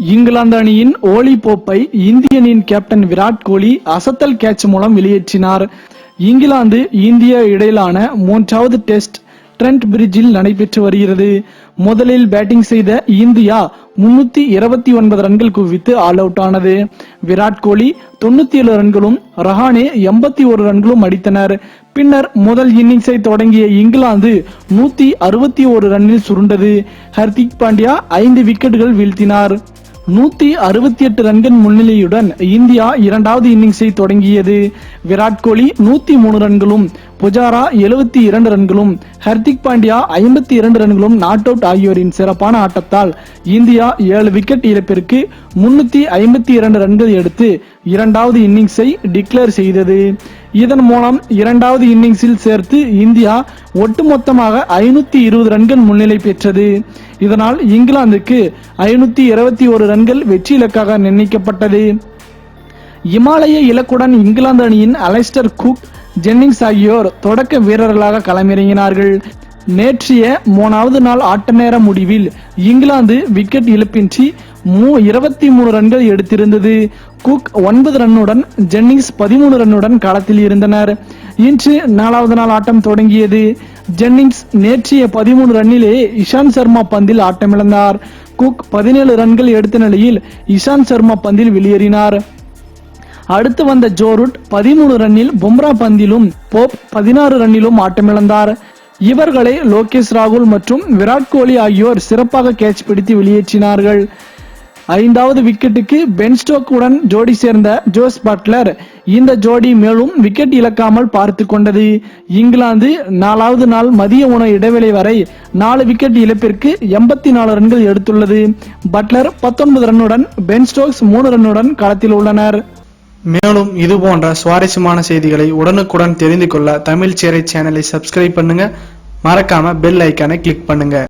இங்கிலாந்து அணியின் ஓலி போப்பை இந்திய அணியின் கேப்டன் விராட் கோலி அசத்தல் கேட்ச் மூலம் வெளியேற்றினார். இங்கிலாந்து இந்தியா இடையிலான மூன்றாவது டெஸ்ட் ட்ரெண்ட் பிரிட்ஜில் நடைபெற்று வருகிறது. முதலில் பேட்டிங் செய்த இந்தியா முன்னூத்தி இருபத்தி ஒன்பது ரன்கள் குவித்து ஆல் அவுட் ஆனது. விராட் கோலி தொண்ணூத்தி ஏழு ரன்களும் ரஹானே எண்பத்தி ஒரு ரன்களும் அடித்தனர். பின்னர் முதல் இன்னிங்ஸை தொடங்கிய இங்கிலாந்து நூத்தி அறுபத்தி ஒரு ரன்னில் சுருண்டது. ஹர்திக் பாண்டியா ஐந்து விக்கெட்டுகள் வீழ்த்தினார். நூத்தி அறுபத்தி எட்டு ரன்கள் முன்னிலையுடன் இந்தியா இரண்டாவது இன்னிங்ஸை தொடங்கியது. விராட் கோலி நூத்தி மூணு ரன்களும் புஜாரா எழுபத்தி இரண்டு ரன்களும் ஹர்திக் பாண்டியா ஐம்பத்தி இரண்டு ரன்களும் நாட் அவுட் ஆகியோரின் சிறப்பான ஆட்டத்தால் இந்தியா ஏழு விக்கெட் இழப்பிற்கு முன்னூத்தி ஐம்பத்தி இரண்டு ரன்கள் எடுத்து இரண்டாவது இன்னிங்ஸை டிக்ளேர் செய்தது. இதன் மூலம் இரண்டாவது இன்னிங்ஸில் சேர்த்து இந்தியா ஒட்டுமொத்தமாக ஐநூத்தி இருபது ரன்கள் முன்னிலை பெற்றது. இதனால் இங்கிலாந்துக்கு ஐநூத்தி இருபத்தி ஒரு ரன்கள் வெற்றி இலக்காக நிர்ணயிக்கப்பட்டது. இமாலய இலக்குடன் இங்கிலாந்து அணியின் அலைஸ்டர் குக் ஜென்னிங்ஸ் ஆகியோர் தொடக்க வீரர்களாக களமிறங்கினார்கள். நேற்றைய மூணாவது நாள் ஆட்ட நேர முடிவில் இங்கிலாந்து விக்கெட் இழப்பின்றி மூ இருபத்தி மூணு ரன்கள் எடுத்திருந்தது. குக் ஒன்பது ரன்னுடன் ஜென்னிங்ஸ் பதிமூணு ரன்னுடன் களத்தில் இருந்தனர். இன்று நாலாவது நாள் ஆட்டம் தொடங்கியது. ஜென்னிங்ஸ் நேற்றைய பதிமூணு ரன்னிலே இஷாந்த் சர்மா பந்தில் ஆட்டமிழந்தார். குக் பதினேழு ரன்கள் எடுத்த நிலையில் இஷாந்த் சர்மா பந்தில் வெளியேறினார். அடுத்து வந்த ஜோரூட் பதிமூணு ரன்னில் பும்ரா பந்திலும் போப் பதினாறு ரன்னிலும் ஆட்டமிழந்தார். இவர்களை லோகேஷ் ராகுல் மற்றும் விராட் கோலி ஆகியோர் சிறப்பாக கேட்ச் பிடித்து வெளியேற்றினார்கள். ஐந்தாவது விக்கெட்டுக்கு பென் ஸ்டோக்குடன் ஜோடி சேர்ந்த ஜோஸ் பட்லர் இந்த ஜோடி மேலும் விக்கெட் இழக்காமல் பார்த்து கொண்டது. இங்கிலாந்து நாலாவது நாள் மதிய உணவு இடைவேளை வரை நாலு விக்கெட் இழப்பிற்கு எண்பத்தி நாலு ரன்கள் எடுத்துள்ளது. பட்லர் பத்தொன்பது ரன்னுடன் பென் ஸ்டோக்ஸ் மூணு ரன்னுடன் களத்தில் உள்ளனர். மேலும் இது போன்ற சுவாரஸ்யமான செய்திகளை உடனுக்குடன் தெரிந்து கொள்ள தமிழ் சேரை சேனலை சப்ஸ்கிரைப் பண்ணுங்க. மறக்காம பெல் ஐக்கானை கிளிக் பண்ணுங்க.